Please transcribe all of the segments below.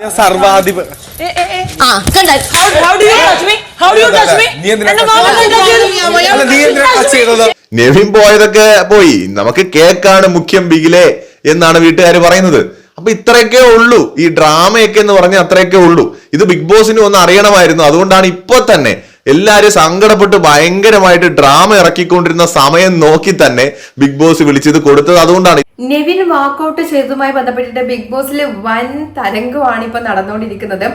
സർവാധിപ ആ കണ്ട നെവിൻ പോയതൊക്കെ പോയി. നമുക്ക് കേക്കാണ് മുഖ്യം ബിഗിലെ എന്നാണ് വീട്ടുകാർ പറയുന്നത്. അപ്പൊ ഇത്രയൊക്കെ ഉള്ളൂ. ഈ ഡ്രാമയൊക്കെ എന്ന് പറഞ്ഞാൽ അത്രയൊക്കെ ഉള്ളൂ. ഇത് ബിഗ് ബോസിന് ഒന്ന് അറിയണമായിരുന്നു. അതുകൊണ്ടാണ് ഇപ്പൊ തന്നെ എല്ലാരും സങ്കടപ്പെട്ട് ഭയങ്കരമായിട്ട് ഡ്രാമ ഇറക്കിക്കൊണ്ടിരുന്ന സമയം നോക്കി തന്നെ ബിഗ് ബോസ് വിളിച്ചത് കൊടുത്തത്. അതുകൊണ്ടാണ് നെവിൻ വാക്കൗട്ട് ചെയ്തതുമായി ബന്ധപ്പെട്ടിട്ട് ബിഗ് ബോസിൽ വൻ തരംഗമാണ് ഇപ്പൊ നടന്നുകൊണ്ടിരിക്കുന്നത്.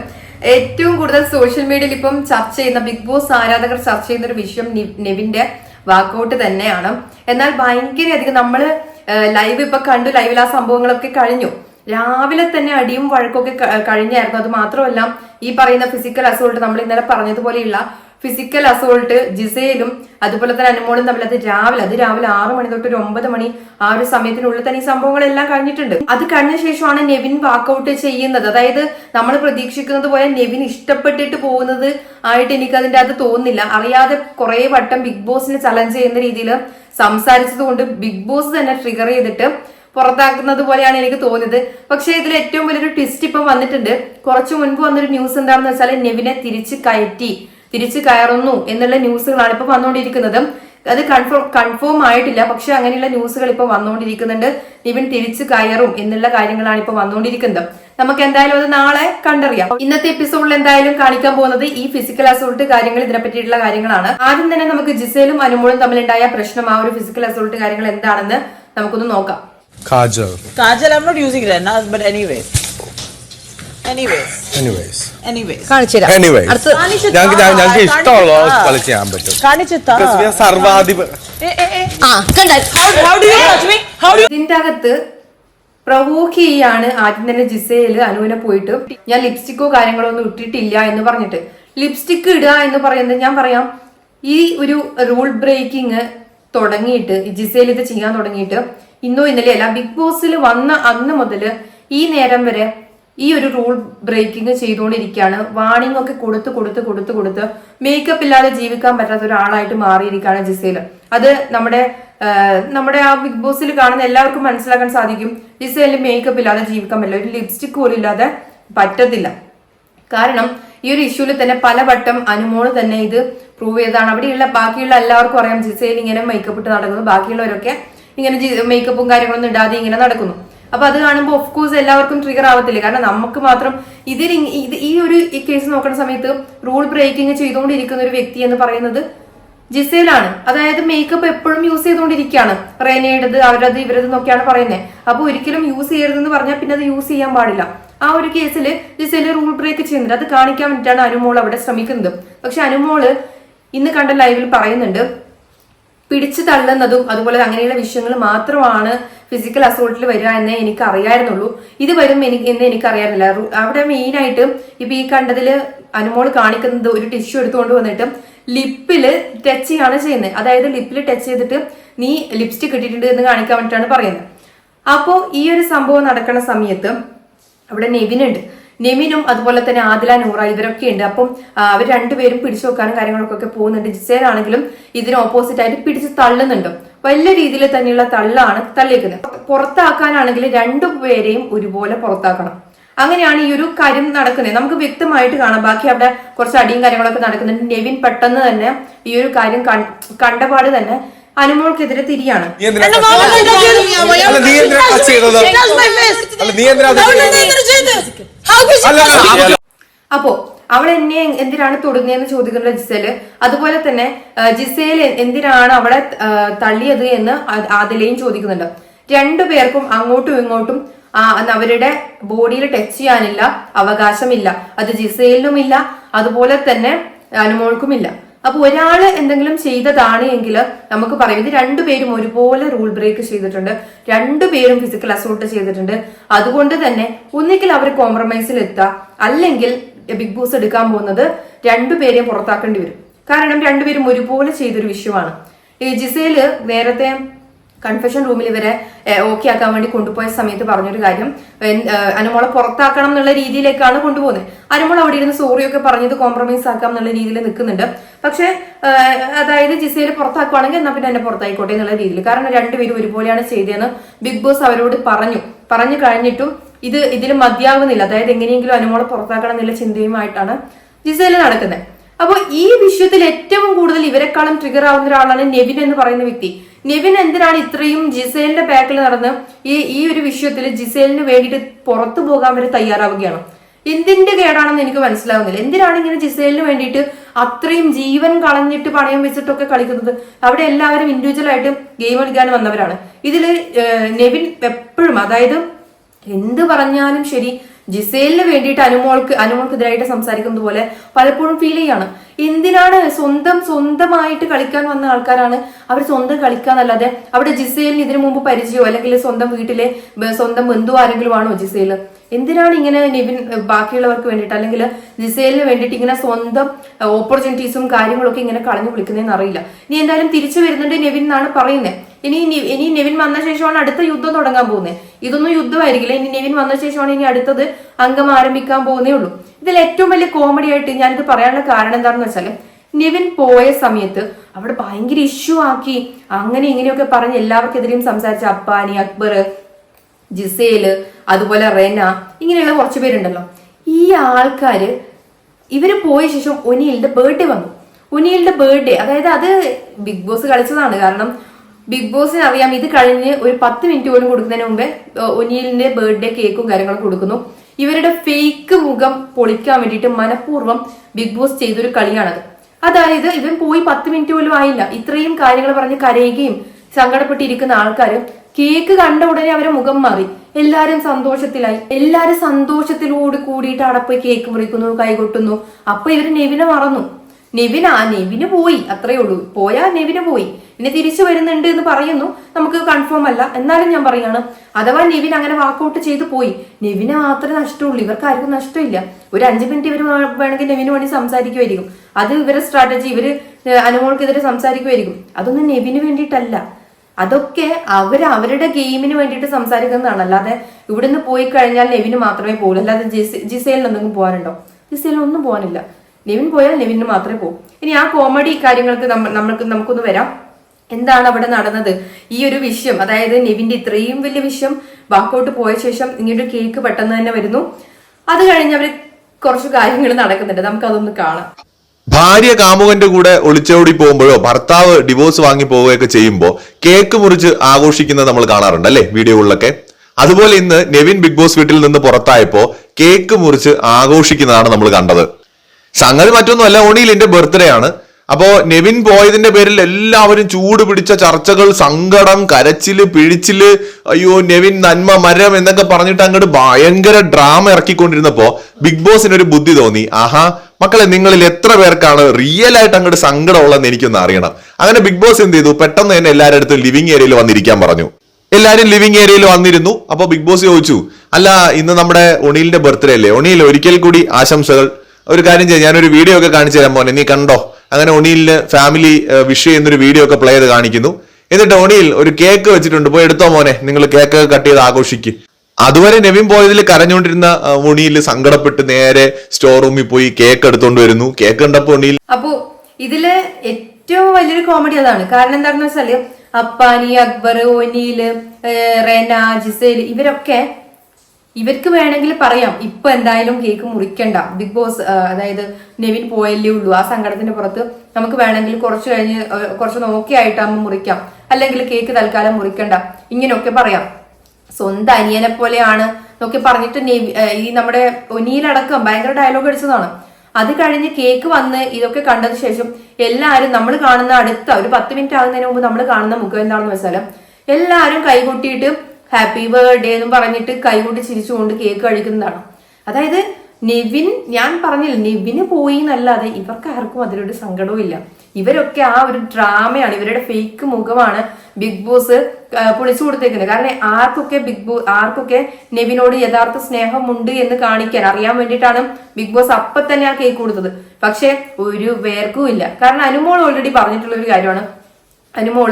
ഏറ്റവും കൂടുതൽ സോഷ്യൽ മീഡിയയിൽ ഇപ്പം ചർച്ച ചെയ്യുന്ന ബിഗ് ബോസ് ആരാധകർ ചർച്ച ചെയ്യുന്ന ഒരു വിഷയം നെവിന്റെ വാക്കൗട്ട് തന്നെയാണ്. എന്നാൽ ഭയങ്കര നമ്മൾ ലൈവ് ഇപ്പൊ കണ്ടു ലൈവിൽ ആ സംഭവങ്ങളൊക്കെ കഴിഞ്ഞു. രാവിലെ തന്നെ അടിയും വഴക്കൊക്കെ കഴിഞ്ഞായിരുന്നു. അത് മാത്രമല്ല ഈ പറയുന്ന ഫിസിക്കൽ അസോൾട്ട് നമ്മൾ ഇന്നലെ പറഞ്ഞതുപോലെയുള്ള ഫിസിക്കൽ അസോൾട്ട് ജിസയിലും അതുപോലെ തന്നെ അനുമോളും തമ്മിൽ അത് രാവിലെ അത് രാവിലെ ആറ് മണി തൊട്ട് ഒരു ഒമ്പത് മണി ആ ഒരു സമയത്തിനുള്ളിൽ തന്നെ ഈ സംഭവങ്ങളെല്ലാം കഴിഞ്ഞിട്ടുണ്ട്. അത് കഴിഞ്ഞ ശേഷമാണ് നെവിൻ വാക്കൗട്ട് ചെയ്യുന്നത്. അതായത് നമ്മൾ പ്രതീക്ഷിക്കുന്നത് പോലെ നെവിൻ ഇഷ്ടപ്പെട്ടിട്ട് പോകുന്നത് ആയിട്ട് എനിക്ക് അതിന്റെ അത് തോന്നുന്നില്ല. അറിയാതെ കുറെ വട്ടം ബിഗ് ബോസിനെ ചലഞ്ച് ചെയ്യുന്ന രീതിയിൽ സംസാരിച്ചത് കൊണ്ട് ബിഗ് ബോസ് തന്നെ ട്രിഗർ ചെയ്തിട്ട് പുറത്താക്കുന്നത് പോലെയാണ് എനിക്ക് തോന്നിയത്. പക്ഷെ ഇതിൽ ഏറ്റവും വലിയൊരു ട്വിസ്റ്റ് ഇപ്പം വന്നിട്ടുണ്ട്. കുറച്ചു മുൻപ് വന്നൊരു ന്യൂസ് എന്താണെന്ന് വെച്ചാൽ നെവിനെ തിരിച്ച് കയറ്റി. തിരിച്ചു കയറുന്നു എന്നുള്ള ന്യൂസുകളാണ് ഇപ്പൊ വന്നുകൊണ്ടിരിക്കുന്നത്. അത് കൺഫേം കൺഫേം ആയിട്ടില്ല. പക്ഷെ അങ്ങനെയുള്ള ന്യൂസുകൾ ഇപ്പൊ വന്നുകൊണ്ടിരിക്കുന്നുണ്ട്. നിവിൻ തിരിച്ചു കയറും എന്നുള്ള കാര്യങ്ങളാണ് ഇപ്പൊ വന്നുകൊണ്ടിരിക്കുന്നത്. നമുക്ക് എന്തായാലും അത് നാളെ കണ്ടറിയാം. ഇന്നത്തെ എപ്പിസോഡിൽ എന്തായാലും കാണിക്കാൻ പോകുന്നത് ഈ ഫിസിക്കൽ അസോൾട്ട് കാര്യങ്ങൾ ഇതിനെ പറ്റിയിട്ടുള്ള കാര്യങ്ങളാണ്. ആദ്യം തന്നെ നമുക്ക് ജിസേലും അനുമോളും തമ്മിലുണ്ടായ പ്രശ്നം ആ ഒരു ഫിസിക്കൽ അസോൾട്ട് കാര്യങ്ങൾ എന്താണെന്ന് നമുക്കൊന്ന് നോക്കാം. Kajal. Kajal I not using but anyway. Anyways. Anyways Anyways. കാണിച്ചു തരാം. എനിവേസ് ഞങ്ങൾക്ക് ഞങ്ങൾക്ക് ഇഷ്ടമുള്ള ചെയ്യാൻ പറ്റും. സർവാധിപ you ഇതിന്റെ അകത്ത് പ്രവോക്ക് ചെയ്യാണ് ആദ്യം തന്നെ ജിസയിൽ അനുവിനെ പോയിട്ട്. ഞാൻ ലിപ്സ്റ്റിക്കോ കാര്യങ്ങളോ ഒന്നും ഇട്ടിട്ടില്ല എന്ന് പറഞ്ഞിട്ട്. ലിപ്സ്റ്റിക്ക് ഇടുക എന്ന് പറയുന്നത് ഞാൻ പറയാം. ഈ ഒരു റൂൾ ബ്രേക്കിംഗ് തുടങ്ങിയിട്ട് ജിസയിൽ ഇത് ചെയ്യാൻ തുടങ്ങിയിട്ട് ഇന്നോ ഇന്നലെ അല്ല ബിഗ് ബോസിൽ വന്ന അന്ന് മുതൽ ഈ നേരം വരെ ഈ ഒരു റൂൾ ബ്രേക്കിംഗ് ചെയ്തുകൊണ്ടിരിക്കുകയാണ്. വാണിംഗ് ഒക്കെ കൊടുത്ത് കൊടുത്ത് കൊടുത്ത് കൊടുത്ത് മേക്കപ്പ് ഇല്ലാതെ ജീവിക്കാൻ പറ്റാത്ത ഒരാളായിട്ട് മാറിയിരിക്കുകയാണ് ജിസേൽ അത് നമ്മുടെ നമ്മുടെ ആ ബിഗ് ബോസിൽ കാണുന്ന എല്ലാവർക്കും മനസ്സിലാക്കാൻ സാധിക്കും. ജിസേലിന് മേക്കപ്പ് ഇല്ലാതെ ജീവിക്കാൻ പറ്റില്ല. ഒരു ലിപ്സ്റ്റിക് പോലും ഇല്ലാതെ പറ്റത്തില്ല. കാരണം ഈ ഒരു ഇഷ്യൂവിൽ തന്നെ പലവട്ടം അനുമോൾ തന്നെ ഇത് പ്രൂവ് ചെയ്തതാണ്. അവിടെയുള്ള ബാക്കിയുള്ള എല്ലാവർക്കും അറിയാം ജിസേൽ ഇങ്ങനെ മേക്കപ്പ് ഇട്ട് നടക്കുന്നു. ബാക്കിയുള്ളവരൊക്കെ ഇങ്ങനെ മേക്കപ്പും കാര്യങ്ങളൊന്നും ഇടാതെ ഇങ്ങനെ നടക്കുന്നു. അപ്പൊ അത് കാണുമ്പോൾ ഓഫ് കോഴ്സ് എല്ലാവർക്കും ട്രിഗർ ആവത്തില്ല. കാരണം നമുക്ക് മാത്രം ഇതിൽ ഇത് ഈ ഒരു ഈ കേസ് നോക്കുന്ന സമയത്ത് റൂൾ ബ്രേക്കിംഗ് ചെയ്തുകൊണ്ടിരിക്കുന്ന ഒരു വ്യക്തി എന്ന് പറയുന്നത് ജിസേലാണ്. അതായത് മേക്കപ്പ് എപ്പോഴും യൂസ് ചെയ്തുകൊണ്ടിരിക്കുകയാണ്. റേനയുടേത് അവരത് ഇവരത് എന്നൊക്കെയാണ് പറയുന്നത് അപ്പൊ ഒരിക്കലും യൂസ് ചെയ്യരുതെന്ന് പറഞ്ഞാൽ പിന്നെ അത് യൂസ് ചെയ്യാൻ പാടില്ല. ആ ഒരു കേസിൽ ജിസേൽ റൂൾ ബ്രേക്ക് ചെയ്യുന്നുണ്ട്. അത് കാണിക്കാൻ വേണ്ടിയിട്ടാണ് അനുമോൾ അവിടെ ശ്രമിക്കുന്നത്. പക്ഷെ അനുമോൾ ഇന്ന് കണ്ട ലൈവിൽ പറയുന്നുണ്ട് പിടിച്ചു തള്ളുന്നതും അതുപോലെ അങ്ങനെയുള്ള വിഷയങ്ങൾ മാത്രമാണ് ഫിസിക്കൽ അസോൾട്ടിൽ വരിക എന്ന് എനിക്ക് അറിയായിരുന്നുള്ളൂ ഇത് വരും എനിക്ക് എന്ന് എനിക്ക് അറിയാറില്ല അവിടെ മെയിൻ ആയിട്ട് ഇപ്പൊ ഈ കണ്ടതിൽ അനുമോൾ കാണിക്കുന്നത് ഒരു ടിഷ്യൂ എടുത്തുകൊണ്ട് വന്നിട്ട് ലിപ്പിൽ ടച്ച് ചെയ്യാണ് ചെയ്യുന്നത് അതായത് ലിപ്പിൽ ടച്ച് ചെയ്തിട്ട് നീ ലിപ്സ്റ്റിക് ഇട്ടിട്ടുണ്ട് എന്ന് കാണിക്കാൻ വേണ്ടിയിട്ടാണ് പറയുന്നത്. അപ്പോ ഈ ഒരു സംഭവം നടക്കുന്ന സമയത്ത് അവിടെ നെവിനുണ്ട് നെവിനും അതുപോലെ തന്നെ ആദില നൂറ ഇവരൊക്കെ ഉണ്ട്. അപ്പം അവർ രണ്ടുപേരും പിടിച്ചു വെക്കാനും കാര്യങ്ങളൊക്കെ പോകുന്നുണ്ട്. ജിസേൻ ആണെങ്കിലും ഇതിന് ഓപ്പോസിറ്റ് ആയിട്ട് പിടിച്ച് തള്ളുന്നുണ്ട്. വലിയ രീതിയിൽ തന്നെയുള്ള തള്ളാണ് തള്ളിയേക്കുന്നത്. പുറത്താക്കാനാണെങ്കിൽ രണ്ടുപേരെയും ഒരുപോലെ പുറത്താക്കണം. അങ്ങനെയാണ് ഈ ഒരു കാര്യം നടക്കുന്നത്. നമുക്ക് വ്യക്തമായിട്ട് കാണാം. ബാക്കി അവിടെ കുറച്ച് അടിയും കാര്യങ്ങളൊക്കെ നടക്കുന്നുണ്ട്. നെവിൻ പെട്ടെന്ന് തന്നെ ഈ ഒരു കാര്യം കണ്ടപാട് തന്നെ അനുമോൾക്കെതിരെ തിരിയാണ്. അപ്പോ അവൾ എന്നെ എന്തിനാണ് തൊടുന്നതെന്ന് ചോദിക്കുന്ന ജിസേൽ അതുപോലെ തന്നെ ജിസേൽ എന്തിനാണ് അവളെ തള്ളിയത് എന്ന് ആദിലയും ചോദിക്കുന്നുണ്ട്. രണ്ടുപേർക്കും അങ്ങോട്ടും ഇങ്ങോട്ടും അവരുടെ ബോഡിയിൽ ടച്ച് ചെയ്യാനില്ല അവകാശമില്ല. അത് ജിസേലിനും ഇല്ല അതുപോലെ തന്നെ അനുമോൾക്കുമില്ല. അപ്പൊ ഒരാൾ എന്തെങ്കിലും ചെയ്തതാണ് എങ്കിൽ നമുക്ക് പറയും. ഇത് രണ്ടുപേരും ഒരുപോലെ റൂൾ ബ്രേക്ക് ചെയ്തിട്ടുണ്ട്. രണ്ടുപേരും ഫിസിക്കൽ അസോൾട്ട് ചെയ്തിട്ടുണ്ട്. അതുകൊണ്ട് തന്നെ ഒന്നുകിൽ അവർ കോംപ്രമൈസിൽ എത്തുക. അല്ലെങ്കിൽ ബിഗ് ബോസ് എടുക്കാൻ പോകുന്നത് രണ്ടുപേരെയും പുറത്താക്കേണ്ടി വരും. കാരണം രണ്ടുപേരും ഒരുപോലെ ചെയ്തൊരു വിഷയമാണ്. ഈ ജിസേൽ നേരത്തെ കൺഫെഷൻ റൂമിൽ ഇവരെ ഓക്കെ ആക്കാൻ വേണ്ടി കൊണ്ടുപോയ സമയത്ത് പറഞ്ഞൊരു കാര്യം. അനുമോളെ പുറത്താക്കണം എന്നുള്ള രീതിയിലേക്കാണ് കൊണ്ടുപോകുന്നത് അനുമോൾ അവിടെ ഇരുന്ന് സോറിയൊക്കെ പറഞ്ഞത് കോംപ്രമൈസ് ആക്കാം എന്നുള്ള രീതിയിൽ നിൽക്കുന്നുണ്ട്. പക്ഷേ അതായത് ജിസയിൽ പുറത്താക്കുവാണെങ്കിൽ എന്നാൽ പിന്നെ എന്നെ പുറത്തായിക്കോട്ടെ എന്നുള്ള രീതിയിൽ. കാരണം രണ്ടുപേരും ഒരുപോലെയാണ് ചെയ്തതെന്ന് ബിഗ് ബോസ് അവരോട് പറഞ്ഞു. പറഞ്ഞു കഴിഞ്ഞിട്ടും ഇത് ഇതിൽ മതിയാകുന്നില്ല. അതായത് എങ്ങനെയെങ്കിലും അനുമോളെ പുറത്താക്കണം എന്നുള്ള ചിന്തയുമായിട്ടാണ് ജിസേൽ നടക്കുന്നത് അപ്പോൾ ഈ വിഷയത്തിൽ ഏറ്റവും കൂടുതൽ ഇവരെക്കാളും ട്രിഗർ ആവുന്ന ഒരാളാണ് നെവിൻ എന്ന് പറയുന്ന വ്യക്തി. നെവിൻ എന്തിനാണ് ഇത്രയും ജിസേലിന്റെ ബാക്കിൽ നടന്ന് ഈ ഈ ഒരു വിഷയത്തിൽ ജിസേലിന് വേണ്ടിയിട്ട് പുറത്തു പോകാൻ വരെ തയ്യാറാവുകയാണ്? എന്തിന്റെ കേടാണെന്ന് എനിക്ക് മനസ്സിലാവുന്നില്ല. എന്തിനാണ് ഇങ്ങനെ ജിസേലിന് വേണ്ടിയിട്ട് അത്രയും ജീവൻ കളഞ്ഞിട്ട് പണയം വെച്ചിട്ടൊക്കെ കളിക്കുന്നത്? അവിടെ എല്ലാവരും ഇൻഡിവിജ്വൽ ആയിട്ട് ഗെയിം കളിക്കാൻ വന്നവരാണ്. ഇതിൽ നെവിൻ എപ്പോഴും അതായത് എന്ത് പറഞ്ഞാലും ശരി ജിസേലിന് വേണ്ടിയിട്ട് അനുമോൾക്ക് അനുമോൾക്കെതിരായിട്ട് സംസാരിക്കുന്നത് പോലെ പലപ്പോഴും ഫീൽ ചെയ്യാണ്. എന്തിനാണ് സ്വന്തം സ്വന്തമായിട്ട് കളിക്കാൻ വന്ന ആൾക്കാരാണ് അവർ സ്വന്തം കളിക്കാന്നല്ലാതെ അവിടെ ജിസേലിന് ഇതിനു മുമ്പ് പരിചയമോ അല്ലെങ്കിൽ സ്വന്തം വീട്ടിലെ സ്വന്തം ബന്ധു ആരെങ്കിലും ആണോ ജിസേൽ? എന്തിനാണ് ഇങ്ങനെ നിവിൻ ബാക്കിയുള്ളവർക്ക് വേണ്ടിയിട്ട്? അല്ലെങ്കിൽ ജിസേലിന് വേണ്ടിയിട്ട് ഇങ്ങനെ സ്വന്തം ഓപ്പർച്യൂണിറ്റീസും കാര്യങ്ങളൊക്കെ ഇങ്ങനെ കളഞ്ഞു വിളിക്കുന്നതെന്ന് അറിയില്ല. നീ എന്തായാലും തിരിച്ചു വരുന്നുണ്ട് നെവിൻ എന്നാണ് പറയുന്നത് ഇനി ഇനി നെവിൻ വന്ന ശേഷമാണ് അടുത്ത യുദ്ധം തുടങ്ങാൻ പോകുന്നത് ഇതൊന്നും യുദ്ധമായിരിക്കില്ല. ഇനി നെവിൻ വന്ന ശേഷമാണ് ഇനി അടുത്തത് അംഗം ആരംഭിക്കാൻ പോകുന്നേ ഉള്ളൂ. ഇതിൽ ഏറ്റവും വലിയ കോമഡി ആയിട്ട് ഞാനിത് പറയാനുള്ള കാരണം എന്താണെന്ന് വെച്ചാൽ നിവിൻ പോയ സമയത്ത് അവിടെ ഭയങ്കര ഇഷ്യൂ ആക്കി അങ്ങനെ ഇങ്ങനെയൊക്കെ പറഞ്ഞ് എല്ലാവർക്കെതിരെയും സംസാരിച്ച അപ്പാനി അക്ബർ ജിസേൽ അതുപോലെ റെന ഇങ്ങനെയുള്ള കുറച്ച് പേരുണ്ടല്ലോ. ഈ ആൾക്കാര് ഇവർ പോയ ശേഷം ഒനിയലിന്റെ ബർത്ത്ഡേ വന്നു. ഒനിയലിന്റെ ബർത്ത്ഡേ അതായത് അത് ബിഗ് ബോസ് കളിച്ചതാണ്. കാരണം ബിഗ് ബോസിന് അറിയാം ഇത് കഴിഞ്ഞ് ഒരു പത്ത് മിനിറ്റ് പോലും കൊടുക്കുന്നതിന് മുമ്പേ ഒനിയലിന്റെ ബർത്ത്ഡേ കേക്കും കാര്യങ്ങളും കൊടുക്കുന്നു. ഇവരുടെ ഫേക്ക് മുഖം പൊളിക്കാൻ വേണ്ടിയിട്ട് മനഃപൂർവം ബിഗ് ബോസ് ചെയ്തൊരു കളിയാണത്. അതായത് ഇവൻ പോയി പത്ത് മിനിറ്റ് പോലും ആയില്ല. ഇത്രയും കാര്യങ്ങൾ പറഞ്ഞ് കരയുകയും സങ്കടപ്പെട്ടിരിക്കുന്ന ആൾക്കാര് കേക്ക് കണ്ട ഉടനെ അവരെ മുഖം മാറി. എല്ലാരും സന്തോഷത്തിലായി. എല്ലാരും സന്തോഷത്തിലോട് കൂടിയിട്ട് അവിടെ പോയി കേക്ക് മുറിക്കുന്നു കൈകൊട്ടുന്നു. അപ്പൊ ഇവർ നെവിനെ മറന്നു. നെവിന ആ നെവിന് പോയി അത്രയേ ഉള്ളൂ. പോയാ നെവിന് പോയി. ഇനി തിരിച്ചു വരുന്നുണ്ട് എന്ന് പറയുന്നു. നമുക്ക് കൺഫേം അല്ല. എന്നാലും ഞാൻ പറയാണ്. അഥവാ നെവിൻ അങ്ങനെ വാക്കൗട്ട് ചെയ്ത് പോയി നെവിന് മാത്രമേ നഷ്ടമുള്ളൂ. ഇവർക്ക് ആർക്കും നഷ്ടമില്ല. ഒരു അഞ്ച് മിനിറ്റ് ഇവർ വേണമെങ്കിൽ നെവിന് വേണ്ടി സംസാരിക്കുമായിരിക്കും. അത് ഇവരുടെ സ്ട്രാറ്റജി ഇവർ അനുമോൾക്കെതിരെ സംസാരിക്കുമായിരിക്കും. അതൊന്നും നെവിന് വേണ്ടിയിട്ടല്ല. അതൊക്കെ അവർ അവരുടെ ഗെയിമിന് വേണ്ടിയിട്ട് സംസാരിക്കുന്നതാണ്. അല്ലാതെ ഇവിടുന്ന് പോയി കഴിഞ്ഞാൽ നെവിന് മാത്രമേ പോകൂ അല്ലാതെ ജിസ ജിസേലിന് എന്തെങ്കിലും പോകാനുണ്ടോ? ജിസേലിന് ഒന്നും പോകാനില്ല. നെവിൻ പോയാൽ നെവിന് മാത്രമേ പോകും ഇനി ആ കോമഡി കാര്യങ്ങൾക്ക് നമ്മ നമ്മൾക്ക് നമുക്കൊന്ന് വരാം. എന്താണ് അവിടെ നടന്നത്? ഈ ഒരു വിഷയം അതായത് നെവിന്റെ ഇത്രയും വലിയ വിഷയം വാക്കൗട്ട് പോയ ശേഷം ഇങ്ങോട്ട് കേക്ക് പെട്ടെന്ന് തന്നെ വരുന്നു. അത് കഴിഞ്ഞ് അവർ കുറച്ച് കാര്യങ്ങൾ നടക്കുന്നുണ്ട്. നമുക്ക് അതൊന്ന് കാണാം. ഭാര്യ കാമുകന്റെ കൂടെ ഒളിച്ചോടി പോകുമ്പോഴോ ഭർത്താവ് ഡിവോഴ്സ് വാങ്ങി പോവുകയൊക്കെ ചെയ്യുമ്പോൾ കേക്ക് മുറിച്ച് ആഘോഷിക്കുന്നത് നമ്മൾ കാണാറുണ്ട് അല്ലേ? വീഡിയോകളിലൊക്കെ. അതുപോലെ ഇന്ന് നെവിൻ ബിഗ് ബോസ് വീട്ടിൽ നിന്ന് പുറത്തായപ്പോ കേക്ക് മുറിച്ച് ആഘോഷിക്കുന്നതാണ് നമ്മൾ കണ്ടത്. സംഗതി മറ്റൊന്നുമല്ല എന്റെ ബർത്ത്ഡേ ആണ്. അപ്പോ നെവിൻ പോയതിന്റെ പേരിൽ എല്ലാവരും ചൂട് പിടിച്ച ചർച്ചകൾ സങ്കടം കരച്ചിൽ പിഴിച്ചിൽ അയ്യോ നെവിൻ നന്മ മരം എന്നൊക്കെ പറഞ്ഞിട്ട് അങ്ങോട്ട് ഭയങ്കര ഡ്രാമ ഇറക്കിക്കൊണ്ടിരുന്നപ്പോ ബിഗ് ബോസിന് ഒരു ബുദ്ധി തോന്നി. ആഹാ മക്കളെ നിങ്ങളിൽ എത്ര പേർക്കാണ് റിയൽ ആയിട്ട് അങ്ങോട്ട് സങ്കടമുള്ളതെന്ന് എനിക്കൊന്ന് അറിയണം. അങ്ങനെ ബിഗ് ബോസ് എന്ത് ചെയ്തു? പെട്ടെന്ന് തന്നെ എല്ലാവരുടെ അടുത്തും ലിവിംഗ് ഏരിയയിൽ വന്നിരിക്കാൻ പറഞ്ഞു. എല്ലാരും ലിവിംഗ് ഏരിയയിൽ വന്നിരുന്നു. അപ്പൊ ബിഗ് ബോസ് ചോദിച്ചു അല്ല ഇന്ന് നമ്മുടെ ഒണീലിന്റെ ബർത്ത്ഡേ അല്ലേ? ഒണീൽ ഒരിക്കൽ കൂടി ആശംസകൾ. ഒരു കാര്യം ചെയ്യാം ഞാനൊരു വീഡിയോ ഒക്കെ കാണിച്ചു തരാൻ മോനെ. നീ കണ്ടോ? അങ്ങനെ ഒണിയിലിന് ഫാമിലി വിഷ് ചെയ്യുന്നൊരു വീഡിയോ ഒക്കെ പ്ലേ ചെയ്ത് കാണിക്കുന്നു. എന്നിട്ട് ഒണിയിൽ ഒരു കേക്ക് വെച്ചിട്ടുണ്ട്. പോയി എടുത്തോ മോനെ. നിങ്ങൾ കേക്ക് കട്ട് ചെയ്ത് ആഘോഷിക്ക്. അതുവരെ നെവിൻ പോയതിൽ കരഞ്ഞുകൊണ്ടിരുന്ന ഒണിയിൽ സങ്കടപ്പെട്ട് നേരെ സ്റ്റോർ റൂമിൽ പോയി കേക്ക് എടുത്തോണ്ട് വരുന്നു. കേക്ക് കണ്ടപ്പോ ഒണിയിൽ അപ്പോ ഇതിൽ ഏറ്റവും വലിയൊരു കോമഡി അതാണ്. കാരണം എന്താണെന്ന് വെച്ചാൽ അപ്പാനി അക്ബർ ഏഹ്, റെന ജിസേൽ ഇവരൊക്കെ ഇവർക്ക് വേണമെങ്കിൽ പറയാം ഇപ്പൊ എന്തായാലും കേക്ക് മുറിക്കണ്ട. ബിഗ് ബോസ് അതായത് നെവിൻ പോയല്ലേ ഉള്ളൂ. ആ സങ്കടത്തിന്റെ പുറത്ത് നമുക്ക് വേണമെങ്കിൽ കുറച്ച് കഴിഞ്ഞ് കുറച്ച് നോക്കിയായിട്ടാകുമ്പോൾ മുറിക്കാം. അല്ലെങ്കിൽ കേക്ക് തൽക്കാലം മുറിക്കണ്ട. ഇങ്ങനെയൊക്കെ പറയാം. സ്വന്തം അനിയനെ പോലെയാണ് എന്നൊക്കെ പറഞ്ഞിട്ട് ഈ നമ്മുടെ ഒനിയിലടക്കം ഭയങ്കര ഡയലോഗ് അടിച്ചതാണ്. അത് കഴിഞ്ഞ് കേക്ക് വന്ന് ഇതൊക്കെ കണ്ടതിന് ശേഷം എല്ലാവരും നമ്മൾ കാണുന്ന അടുത്ത ഒരു പത്ത് മിനിറ്റ് ആകുന്നതിന് മുമ്പ് നമ്മൾ കാണുന്ന മുഖം എന്താണെന്ന് വെച്ചാൽ എല്ലാവരും കൈകൊട്ടിയിട്ട് ഹാപ്പി ബർത്ത്ഡേ എന്ന് പറഞ്ഞിട്ട് കൈകൊണ്ട് ചിരിച്ചുകൊണ്ട് കേക്ക് കഴിക്കുന്നതാണ്. അതായത് നിവിൻ ഞാൻ പറഞ്ഞില്ല നിവിന് പോയി എന്നല്ലാതെ ഇവർക്ക് ആർക്കും അതിലൊരു സങ്കടവും ഇല്ല. ഇവരൊക്കെ ആ ഒരു ഡ്രാമയാണ് ഇവരുടെ ഫേക്ക് മുഖമാണ് ബിഗ് ബോസ് പൊളിച്ചു കൊടുത്തേക്കുന്നത്. കാരണം ആർക്കൊക്കെ ബിഗ് ബോസ് ആർക്കൊക്കെ നെവിനോട് യഥാർത്ഥ സ്നേഹമുണ്ട് എന്ന് കാണിക്കാൻ അറിയാൻ വേണ്ടിയിട്ടാണ് ബിഗ് ബോസ് അപ്പൊ തന്നെ ആ കേക്ക് കൊടുത്തത്. പക്ഷെ ഒരു വേർക്കും ഇല്ല. കാരണം അനുമോൾ ഓൾറെഡി പറഞ്ഞിട്ടുള്ള ഒരു കാര്യമാണ്. അനുമോൾ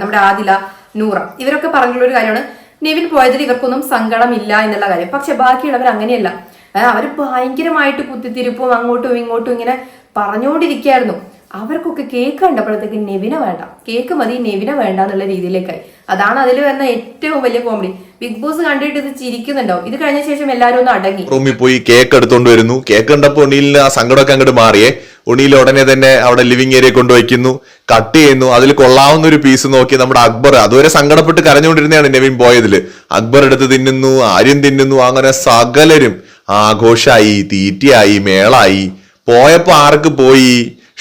നമ്മുടെ ആദില നൂറ. ഇവരൊക്കെ പറഞ്ഞിട്ടുള്ള ഒരു കാര്യമാണ് നിവിൻ പോയതിൽ ഇവർക്കൊന്നും സങ്കടമില്ല എന്നുള്ള കാര്യം. പക്ഷെ ബാക്കിയുള്ളവർ അങ്ങനെയല്ല. അവർ ഭയങ്കരമായിട്ട് കുത്തിത്തിരിപ്പും അങ്ങോട്ടും ഇങ്ങോട്ടും ഇങ്ങനെ പറഞ്ഞുകൊണ്ടിരിക്കുകയായിരുന്നു അവർക്കൊക്കെ കേക്ക് കണ്ടപ്പോഴത്തേക്ക് നെവിന വേണ്ട. കേക്ക് മതി നെവിന വേണ്ട എന്നുള്ള രീതിയിലേക്കായി. അതാണ് അതിൽ വരുന്ന ഏറ്റവും വലിയ കോമഡി ബിഗ് ബോസ് കണ്ടിട്ട് ഇത് ചിരിക്കുന്നുണ്ടോ ഇത് കഴിഞ്ഞ ശേഷം എല്ലാരും ഒന്ന് അടങ്ങി. റൂമിൽ പോയി കേക്ക് എടുത്തോണ്ട് വരുന്നു. കേക്ക് കണ്ടപ്പോ ഉണ്ണിയിൽ ആ സങ്കടമൊക്കെ അങ്ങോട്ട് മാറിയേ. ഉണ്ണിയിൽ ഉടനെ തന്നെ അവിടെ ലിവിംഗ് ഏരിയ കൊണ്ടുവയ്ക്കുന്നു കട്ട് ചെയ്യുന്നു. അതിൽ കൊള്ളാവുന്ന ഒരു പീസ് നോക്കി നമ്മുടെ അക്ബർ. അതുവരെ സങ്കടപ്പെട്ട് കരഞ്ഞുകൊണ്ടിരുന്നതാണ് നെവിൻ പോയതിൽ അക്ബർ എടുത്ത് തിന്നുന്നു ആര്യം തിന്നുന്നു അങ്ങനെ സകലരും ആഘോഷായി തീറ്റയായി മേളായി. പോയപ്പോ ആർക്ക് പോയി?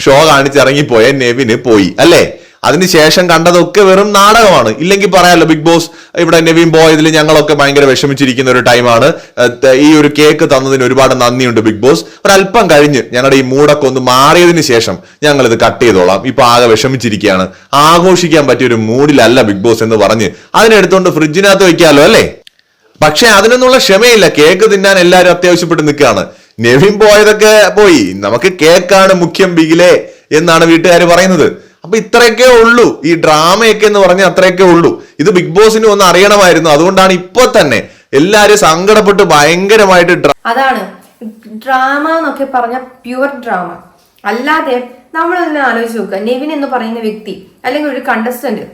ഷോ കാണിച്ചിറങ്ങിപ്പോയ നെവിന് പോയി. അല്ലേ? അതിനുശേഷം കണ്ടതൊക്കെ വെറും നാടകമാണ്. ഇല്ലെങ്കിൽ പറയാലോ ബിഗ് ബോസ് ഇവിടെ നവീൻ പോയതിൽ ഞങ്ങളൊക്കെ ഭയങ്കര വിഷമിച്ചിരിക്കുന്ന ഒരു ടൈമാണ് ഈ ഒരു കേക്ക് തന്നതിന് ഒരുപാട് നന്ദിയുണ്ട് ബിഗ് ബോസ് ഒരല്പം കഴിഞ്ഞ് ഞങ്ങളുടെ ഈ മൂടൊക്കെ ഒന്ന് മാറിയതിന് ശേഷം ഞങ്ങൾ ഇത് കട്ട് ചെയ്തോളാം. ഇപ്പൊ ആകെ വിഷമിച്ചിരിക്കുകയാണ്. ആഘോഷിക്കാൻ പറ്റിയ ഒരു മൂഡിലല്ല ബിഗ് ബോസ് എന്ന് പറഞ്ഞ് അതിനെടുത്തോണ്ട് ഫ്രിഡ്ജിനകത്ത് വെക്കാലോ അല്ലേ? പക്ഷെ അതിനൊന്നുള്ള ക്ഷമയില്ല. കേക്ക് തിന്നാൻ എല്ലാവരും അത്യാവശ്യപ്പെട്ട് നിൽക്കുകയാണ്. നെവിൻ പോയതൊക്കെ പോയി. നമുക്ക് കേക്കാണ് മുഖ്യം ബിഗിലെ എന്നാണ് വീട്ടുകാർ പറയുന്നത്. അപ്പൊ ഇത്രയൊക്കെ ഉള്ളൂ. ഈ ഡ്രാമയൊക്കെ എന്ന് പറഞ്ഞാൽ അത്രയൊക്കെ ഉള്ളൂ. ഇത് ബിഗ് ബോസിന് ഒന്ന് അറിയണമായിരുന്നു. അതുകൊണ്ടാണ് ഇപ്പൊ തന്നെ എല്ലാരും സങ്കടപ്പെട്ട് ഭയങ്കരമായിട്ട് അതാണ്. ഡ്രാമ എന്നൊക്കെ പറഞ്ഞ പ്യുവർ ഡ്രാമ. അല്ലാതെ നമ്മൾ തന്നെ ആലോചിച്ച് നോക്കുക. നെവിൻ എന്ന് പറയുന്ന വ്യക്തി അല്ലെങ്കിൽ ഒരു കണ്ടസ്റ്റന്റ്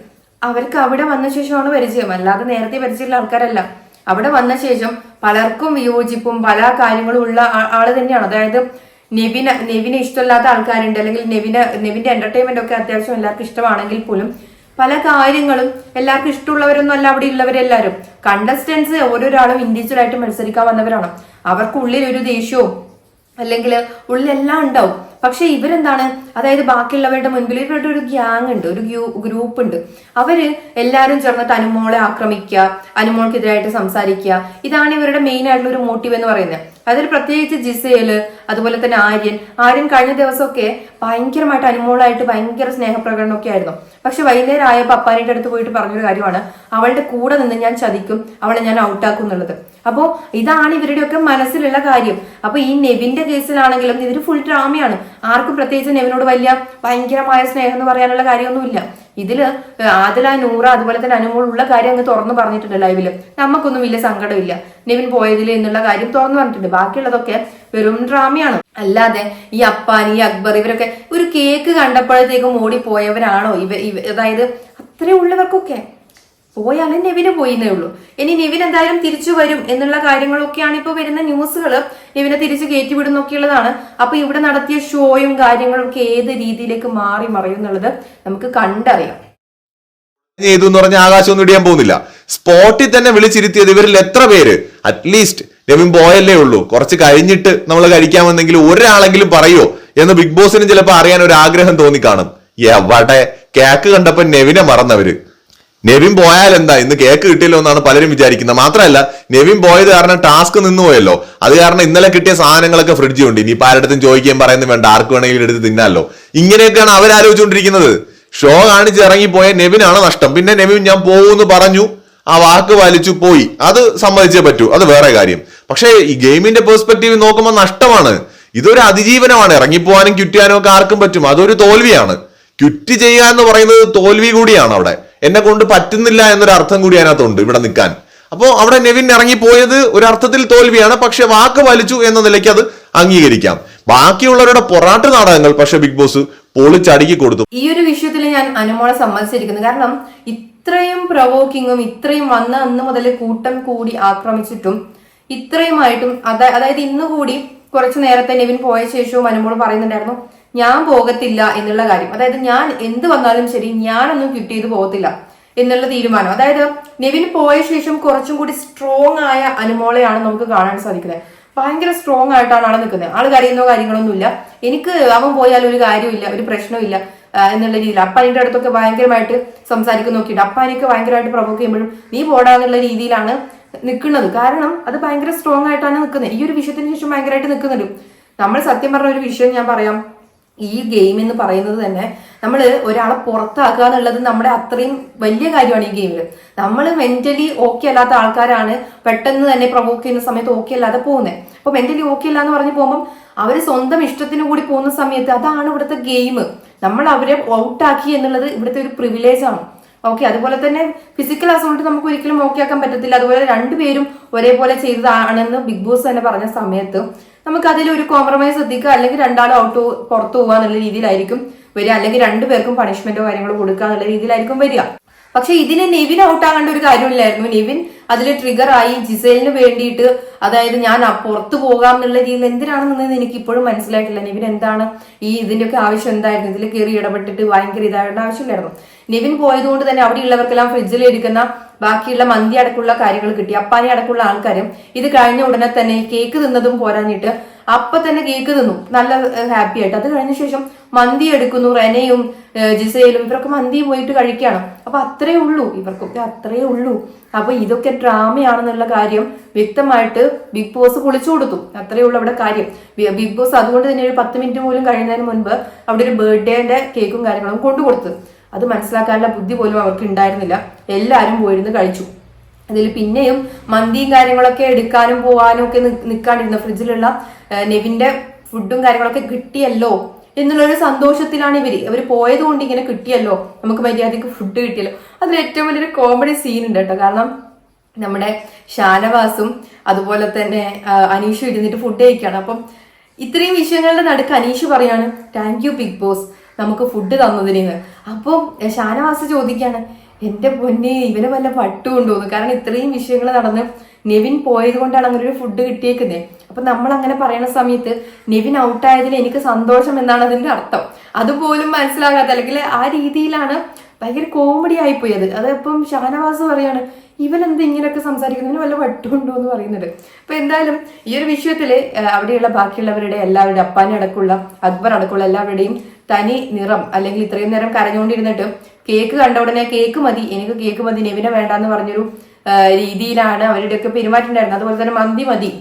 അവർക്ക് അവിടെ വന്ന ശേഷമാണ് പരിചയം. അല്ലാതെ നേരത്തെ പരിചയമുള്ള ആൾക്കാരല്ല. അവിടെ വന്ന ശേഷം പലർക്കും വിയോജിപ്പും പല കാര്യങ്ങളും ഉള്ള ആൾ തന്നെയാണ്. അതായത് നെവിന് നെവിന് ഇഷ്ടമില്ലാത്ത ആൾക്കാരുണ്ട്. അല്ലെങ്കിൽ നെവിന് നെവിന്റെ എന്റർടൈൻമെന്റ് ഒക്കെ അത്യാവശ്യം എല്ലാവർക്കും ഇഷ്ടമാണെങ്കിൽ പോലും പല കാര്യങ്ങളും എല്ലാവർക്കും ഇഷ്ടമുള്ളവരൊന്നും അല്ല അവിടെ ഉള്ളവരെല്ലാവരും. കണ്ടസ്റ്റൻസ് ഓരോരാളും ഇൻഡിവിജ്വൽ ആയിട്ട് മത്സരിക്കാൻ വന്നവരാണ്. അവർക്കുള്ളിൽ ഒരു ദേഷ്യവും അല്ലെങ്കിൽ ഉള്ളിലെല്ലാം ഉണ്ടാവും. പക്ഷെ ഇവരെന്താണ്? അതായത് ബാക്കിയുള്ളവരുടെ മുൻപിൽ ഇവരുടെ ഒരു ഗ്യാങ് ഉണ്ട് ഒരു ഗ്രൂപ്പ് ഉണ്ട്. അവർ എല്ലാവരും ചേർന്നിട്ട് അനുമോളെ ആക്രമിക്കുക അനുമോൾക്കെതിരായിട്ട് സംസാരിക്കുക. ഇതാണ് ഇവരുടെ മെയിൻ ആയിട്ടുള്ള ഒരു മോട്ടീവ് എന്ന് പറയുന്നത്. അതിൽ പ്രത്യേകിച്ച് ജിസേൽ അതുപോലെ തന്നെ ആര്യൻ. ആര്യൻ കഴിഞ്ഞ ദിവസമൊക്കെ ഭയങ്കരമായിട്ട് അനുമോളായിട്ട് ഭയങ്കര സ്നേഹപ്രകടനമൊക്കെ ആയിരുന്നു. പക്ഷെ വൈകുന്നേരം ആയപ്പോൾ അപ്പാനിയുടെ അടുത്ത് പോയിട്ട് പറഞ്ഞൊരു കാര്യമാണ്. അവളുടെ കൂടെ നിന്ന് ഞാൻ ചതിക്കും അവളെ ഞാൻ ഔട്ടാക്കും എന്നുള്ളത്. അപ്പോൾ ഇതാണ് ഇവരുടെയൊക്കെ മനസ്സിലുള്ള കാര്യം. അപ്പൊ ഈ നെവിന്റെ കേസിലാണെങ്കിലും ഇവർ ഫുൾ ഡ്രാമയാണ് ആർക്കും പ്രത്യേകിച്ച് നെവിനോട് വലിയ ഭയങ്കരമായ സ്നേഹം എന്ന് പറയാനുള്ള കാര്യമൊന്നുമില്ല. ഇതിൽ ആദില നൂറ അതുപോലെ തന്നെ അനുമോൾ ഉള്ള കാര്യം അങ്ങ് തുറന്നു പറഞ്ഞിട്ടുണ്ട് ലൈവിൽ. നമുക്കൊന്നും വലിയ സങ്കടമില്ല. നിവിൻ പോയതിൽ എന്നുള്ള കാര്യം തുറന്നു പറഞ്ഞിട്ടുണ്ട്. ബാക്കിയുള്ളതൊക്കെ വെറും ഡ്രാമയാണ്. അല്ലാതെ ഈ അപ്പാൻ ഈ അക്ബർ ഇവരൊക്കെ ഒരു കേക്ക് കണ്ടപ്പോഴത്തേക്കും ഓടിപ്പോയവരാണോ? പോയവരാണോ ഇവ അതായത് അത്രേ ഉള്ളവർക്കൊക്കെ. പോയാലും നെവിന് പോയിന്നേ ഉള്ളൂ. ഇനി നെവിൻ എന്തായാലും തിരിച്ചു വരും എന്നുള്ള കാര്യങ്ങളൊക്കെയാണ് ഇപ്പൊ വരുന്ന ന്യൂസുകൾ നെവിനെ തിരിച്ച് കയറ്റിവിടുന്നൊക്കെയുള്ളതാണ് അപ്പൊ ഇവിടെ നടത്തിയ ഷോയും കാര്യങ്ങളും ഒക്കെ ഏത് രീതിയിലേക്ക് മാറി മറയും എന്നുള്ളത് നമുക്ക് കണ്ടറിയാം. ചെയ്തു എന്ന് പറഞ്ഞ ആകാശമൊന്നും ഇടിയാൻ പോകുന്നില്ല. സ്പോട്ടിൽ തന്നെ വിളിച്ചിരുത്തിയത് ഇവരിൽ എത്ര പേര്? അറ്റ്ലീസ്റ്റ് നെവിൻ പോയല്ലേ ഉള്ളൂ. കുറച്ച് കഴിഞ്ഞിട്ട് നമ്മൾ കഴിക്കാമെന്നെങ്കിൽ ഒരാളെങ്കിലും പറയോ എന്ന് ബിഗ് ബോസിന് ചിലപ്പോൾ അറിയാൻ ഒരു ആഗ്രഹം തോന്നിക്കാണും എവിടെ? കേക്ക് കണ്ടപ്പോ നെവിനെ മറന്നവര്. നെവിൻ പോയാൽ എന്താ? ഇന്ന് കേക്ക് കിട്ടിയല്ലോ എന്നാണ് പലരും വിചാരിക്കുന്നത്. മാത്രമല്ല നെവിൻ പോയത് കാരണം ടാസ്ക് നിന്ന് പോയല്ലോ അത് കാരണം ഇന്നലെ കിട്ടിയ സാധനങ്ങളൊക്കെ ഫ്രിഡ്ജിൽ ഉണ്ട്. ഇനി ആരുടെ ചോദിക്കാൻ പറയുന്നത് വേണ്ട. ആർക്ക് വേണമെങ്കിലും എടുത്ത് തിന്നാലോ. ഇങ്ങനെയൊക്കെയാണ് അവരാലോചിച്ചുകൊണ്ടിരിക്കുന്നത്. ഷോ കാണിച്ച് ഇറങ്ങിപ്പോയ നെവിനാണ് നഷ്ടം. പിന്നെ നെവിൻ ഞാൻ പോകുമെന്ന് പറഞ്ഞു. ആ വാക്ക് വലിച്ചു പോയി. അത് സമ്മതിച്ചേ പറ്റൂ. അത് വേറെ കാര്യം. പക്ഷേ ഈ ഗെയിമിന്റെ പെർസ്പെക്റ്റീവ് നോക്കുമ്പോൾ നഷ്ടമാണ്. ഇതൊരു അതിജീവനമാണ്. ഇറങ്ങിപ്പോവാനും ക്യുറ്റാനും ഒക്കെ ആർക്കും പറ്റും. അതൊരു തോൽവിയാണ്. ക്യുറ്റ് ചെയ്യുക എന്ന് പറയുന്നത് തോൽവി കൂടിയാണ് അവിടെ. എന്നെ കൊണ്ട് പറ്റുന്നില്ല എന്നൊരു അർത്ഥം കൂടി അതിനകത്തുണ്ട് ഇവിടെ നിൽക്കാൻ. അപ്പോൾ അവിടെ നെവിൻ ഇറങ്ങിപ്പോയത് ഒരു അർത്ഥത്തിൽ തോൽവിയാണ്. പക്ഷെ വാക്ക് വലിച്ചു എന്ന നിലയ്ക്ക് അത് അംഗീകരിക്കാം. ബാക്കിയുള്ളവരുടെ പൊറാട്ട് നാടകങ്ങൾ പക്ഷെ ബിഗ് ബോസ് പൊളിച്ചടുക്കി കൊടുത്തു. ഈ ഒരു വിഷയത്തിൽ ഞാൻ അനുമോളെ സമ്മതിച്ചിരിക്കുന്നു. കാരണം ഇത്രയും പ്രവോക്കിങ്ങും ഇത്രയും വന്ന അന്ന് മുതൽ കൂട്ടം കൂടി ആക്രമിച്ചിട്ടും ഇത്രയുമായിട്ടും അതാ- അതായത് ഇന്നുകൂടി കുറച്ചു നേരത്തെ നെവിൻ പോയ ശേഷവും അനുമോൾ പറയുന്നുണ്ടായിരുന്നു. ഞാൻ പോകത്തില്ല എന്നുള്ള കാര്യം. അതായത് ഞാൻ എന്ത് വന്നാലും ശരി ഞാനൊന്നും ചെയ്ത് പോകത്തില്ല എന്നുള്ള തീരുമാനം. അതായത് നെവിൻ പോയ ശേഷം കുറച്ചും കൂടി സ്ട്രോങ് ആയ അനുമോളെയാണ് നമുക്ക് കാണാൻ സാധിക്കുന്നത്. ഭയങ്കര സ്ട്രോങ് ആയിട്ടാണ് ആൾ നിൽക്കുന്നത്. ആൾ കരയുന്നോ കാര്യങ്ങളൊന്നുമില്ല എനിക്ക് അവൻ പോയാൽ ഒരു കാര്യമില്ല ഒരു പ്രശ്നമില്ല എന്നുള്ള രീതിയിൽ. അപ്പാനിന്റെ അടുത്തൊക്കെ ഭയങ്കരമായിട്ട് സംസാരിക്കുന്ന നോക്കിയിട്ട് അപ്പാനിക്ക് ഭയങ്കരമായിട്ട് പ്രൊവോക്ക് ചെയ്യുമ്പോഴും നീ പോടാ എന്നുള്ള രീതിയിലാണ് നിൽക്കുന്നത്. കാരണം അത് ഭയങ്കര സ്ട്രോങ് ആയിട്ടാണ് നിൽക്കുന്നത്. ഈ ഒരു വിഷയത്തിന് ശേഷം ഭയങ്കരമായിട്ട് നിൽക്കുന്നുണ്ട്. നമ്മൾ സത്യം പറഞ്ഞ ഒരു വിഷയം ഞാൻ പറയാം. ഈ ഗെയിം എന്ന് പറയുന്നത് തന്നെ നമ്മൾ ഒരാളെ പുറത്താക്കുക എന്നുള്ളത് നമ്മുടെ അത്രയും വലിയ കാര്യമാണ് ഈ ഗെയിമിൽ നമ്മൾ മെന്റലി ഓക്കെ അല്ലാത്ത ആൾക്കാരാണ് പെട്ടെന്ന് തന്നെ പ്രൊവോക്ക് ചെയ്യുന്ന സമയത്ത് ഓക്കെ അല്ലാതെ പോകുന്നത് അപ്പൊ മെന്റലി ഓക്കെ അല്ല എന്ന് പറഞ്ഞ് പോകുമ്പോൾ അവർ സ്വന്തം ഇഷ്ടത്തിന് കൂടി പോകുന്ന സമയത്ത് അതാണ് ഇവിടുത്തെ ഗെയിം നമ്മൾ അവരെ ഔട്ടാക്കി എന്നുള്ളത് ഇവിടുത്തെ ഒരു പ്രിവിലേജ് ആണ്. ഓക്കെ അതുപോലെ തന്നെ ഫിസിക്കൽ അസോൾട്ട് നമുക്ക് ഒരിക്കലും ഓക്കെ ആക്കാൻ പറ്റത്തില്ല. അതുപോലെ രണ്ടുപേരും ഒരേപോലെ ചെയ്തതാണെന്ന് ബിഗ് ബോസ് തന്നെ പറഞ്ഞ സമയത്ത് നമുക്ക് ഒരു കോംപ്രമൈസ് ശ്രദ്ധിക്കുക അല്ലെങ്കിൽ രണ്ടാളും ഔട്ട് പുറത്തു പോകുക എന്നുള്ള രീതിയിലായിരിക്കും വരിക. അല്ലെങ്കിൽ രണ്ടുപേർക്കും പണിഷ്മെന്റോ കാര്യങ്ങളോ കൊടുക്കുക എന്നുള്ള രീതിയിലായിരിക്കും വരിക. പക്ഷെ ഇതിന് നെവിൻ ഔട്ട് ആകേണ്ട ഒരു കാര്യമില്ലായിരുന്നു. നെവിൻ അതിൽ ആയി ജിസേലിന് വേണ്ടിയിട്ട് അതായത് ഞാൻ പുറത്തു പോകാം എന്നുള്ള രീതിയിൽ എന്തിനാണെന്നത് എനിക്ക് ഇപ്പോഴും മനസ്സിലായിട്ടില്ല. നിവിൻ എന്താണ് ഈ ഇതിന്റെയൊക്കെ ആവശ്യം എന്തായിരുന്നു? ഇതിൽ കയറി ഇടപെട്ടിട്ട് ഭയങ്കര ഇതായിട്ട് ആവശ്യമില്ലായിരുന്നു. നിവിൻ പോയതുകൊണ്ട് തന്നെ അവിടെയുള്ളവർക്കെല്ലാം ഫ്രിഡ്ജിൽ ഇരിക്കുന്ന ബാക്കിയുള്ള മന്തി അടക്കമുള്ള കാര്യങ്ങൾ കിട്ടി. അപ്പാനി അടക്കമുള്ള ആൾക്കാരും ഇത് കഴിഞ്ഞ ഉടനെ തന്നെ കേക്ക് തിന്നതും പോരാഞ്ഞിട്ട് അപ്പൊ തന്നെ കേക്ക് തിന്നു. നല്ല ഹാപ്പി ആയിട്ട്. അത് കഴിഞ്ഞ ശേഷം മന്തി എടുക്കുന്നു റെനയും ജിസയിലും ഇവരൊക്കെ മന്തി പോയിട്ട് കഴിക്കുകയാണ് അപ്പൊ അത്രേ ഉള്ളൂ. ഇവർക്കൊക്കെ അത്രേ ഉള്ളൂ. അപ്പൊ ഇതൊക്കെ ഡ്രാമയാണെന്നുള്ള കാര്യം വ്യക്തമായിട്ട് ബിഗ് ബോസ് കുളിച്ചു കൊടുത്തു. അത്രേ ഉള്ളൂ അവിടെ കാര്യം. ബിഗ് ബോസ് അതുകൊണ്ട് തന്നെ ഒരു പത്ത് മിനിറ്റ് പോലും കഴിയുന്നതിന് മുൻപ് അവിടെ ഒരു ബർത്ത്ഡേന്റെ കേക്കും കാര്യങ്ങളും കൊണ്ടുകൊടുത്തു അത് മനസ്സിലാക്കാനുള്ള ബുദ്ധി പോലും അവർക്ക് ഉണ്ടായിരുന്നില്ല. എല്ലാവരും പോയിരുന്ന് കഴിച്ചു. അതിൽ പിന്നെയും മന്തിയും കാര്യങ്ങളൊക്കെ എടുക്കാനും പോകാനും ഒക്കെ നിൽക്കാണ്ടിരുന്ന ഫ്രിഡ്ജിലുള്ള നെവിന്റെ ഫുഡും കാര്യങ്ങളൊക്കെ കിട്ടിയല്ലോ എന്നുള്ളൊരു സന്തോഷത്തിലാണ് ഇവർ. ഇവർ പോയത് കൊണ്ട് ഇങ്ങനെ കിട്ടിയല്ലോ. നമുക്ക് മര്യാദയ്ക്ക് ഫുഡ് കിട്ടിയല്ലോ. അതിൽ ഏറ്റവും വലിയൊരു കോമഡി സീൻ ഉണ്ട് കേട്ടോ. കാരണം നമ്മുടെ ഷാനവാസും അതുപോലെ തന്നെ അനീഷും ഇരുന്നിട്ട് ഫുഡ് കഴിക്കുകയാണ്. അപ്പം ഇത്രയും വിഷയങ്ങളുടെ നടുക്ക് അനീഷ് പറയാണ് താങ്ക് യു ബിഗ് ബോസ് നമുക്ക് ഫുഡ് തന്നതിന് അപ്പോൾ ഷാനവാസ് ചോദിക്കുകയാണ് എന്റെ പൊന്നെ ഇവനെ വല്ല പട്ടു കൊണ്ടുപോകുന്നു കാരണം ഇത്രയും വിഷയങ്ങൾ നടന്ന് നെവിൻ പോയത് കൊണ്ടാണ് അങ്ങനെ ഒരു ഫുഡ് കിട്ടിയേക്കുന്നത് അപ്പൊ നമ്മൾ അങ്ങനെ പറയുന്ന സമയത്ത് നെവിൻ ഔട്ടായതിൽ എനിക്ക് സന്തോഷം എന്നാണ് അതിന്റെ അർത്ഥം. അതുപോലും മനസ്സിലാകാത്ത അല്ലെങ്കിൽ ആ രീതിയിലാണ് ഭയങ്കര കോമഡി ആയിപ്പോയി അത് അത് ഇപ്പം ഷാനവാസ് പറയാണ് ഇവൻ എന്താ ഇങ്ങനെയൊക്കെ സംസാരിക്കുന്നു? ഇവന് വല്ല വട്ടുണ്ടോ എന്ന് പറയുന്നുണ്ട് അപ്പൊ എന്തായാലും ഈ ഒരു വിഷയത്തിൽ അവിടെയുള്ള ബാക്കിയുള്ളവരുടെ എല്ലാവരുടെ അപ്പാനി അടക്കമുള്ള അക്ബർ അടക്കമുള്ള എല്ലാവരുടെയും തനി നിറം അല്ലെങ്കിൽ ഇത്രയും നേരം കരഞ്ഞുകൊണ്ടിരുന്നിട്ട് കേക്ക് കണ്ട ഉടനെ കേക്ക് മതി എനിക്ക് കേക്ക് മതി നെവിനെ വേണ്ടെന്ന് പറഞ്ഞൊരു ആ, രീതിയിലാണ് അവരുടെയൊക്കെ പെരുമാറ്റം അതുപോലെ തന്നെ മന്തി മതി.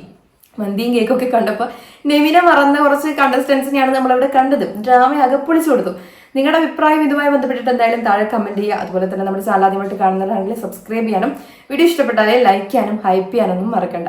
മന്തിയും കേക്കൊക്കെ കണ്ടപ്പോൾ നെവിനെ മറന്ന കുറച്ച് കണ്ടസ്റ്റൻസിനെയാണ് നമ്മളിവിടെ കണ്ടത്. ഡ്രാമ അകപ്പൊളിച്ചു കൊടുത്തു. നിങ്ങളുടെ അഭിപ്രായം ഇതുമായി ബന്ധപ്പെട്ടിട്ട് എന്തായാലും താഴെ കമന്റ് ചെയ്യുക. അതുപോലെ തന്നെ നമ്മുടെ ചാനൽ ആദ്യമായിട്ട് കാണുന്നതാണെങ്കിൽ സബ്സ്ക്രൈബ് ചെയ്യാനും വീഡിയോ ഇഷ്ടപ്പെട്ടാലേ ലൈക്ക് ചെയ്യാനും ഹൈപ്പ് ചെയ്യാനൊന്നും മറക്കണ്ട.